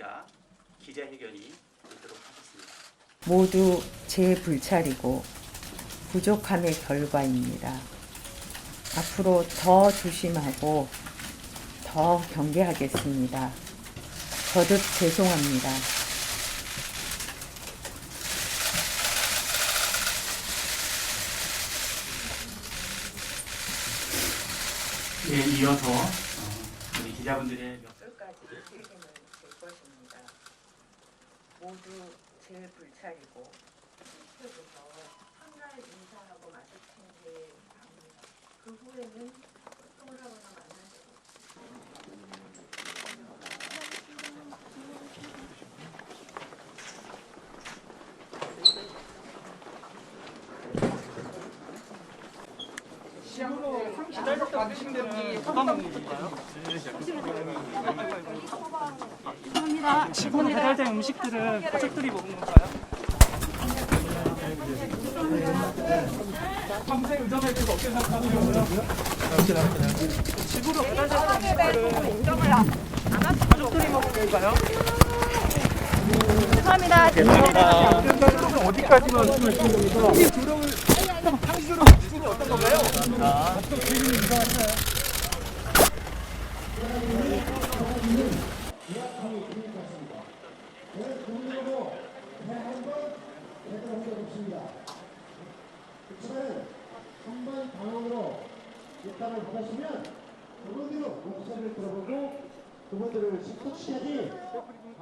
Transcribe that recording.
사망자 기자회견이 있도록 하겠습니다. 모두 제 불찰이고 부족함의 결과입니다. 앞으로 더 조심하고 더 경계하겠습니다. 거듭 죄송합니다. 예, 이어서 어, 우리 기자분들의 몇 끝까지. 모두 제 불찰이고 시켜줘서 한날 인사하고 마주친 게 아닙니다. 그 후에는 활동을 하거나 만난 적 직원이 배달된 음식들을 가족들이 먹은 건가요? 평생 의전에 대해서 어떻게 생각하시는가요? 집으로 배달된 음식들을 가족들이 먹은 건가요? 그러면 어디까지만 말씀하시는 겁니까? 이 조력을 상시조력 기준이 어떤 건가요? 그렇지만 한번 방황으로 입당을 받으시면 그분들로 목소리를 들어보고 그분들을 식독시하지 방황한다면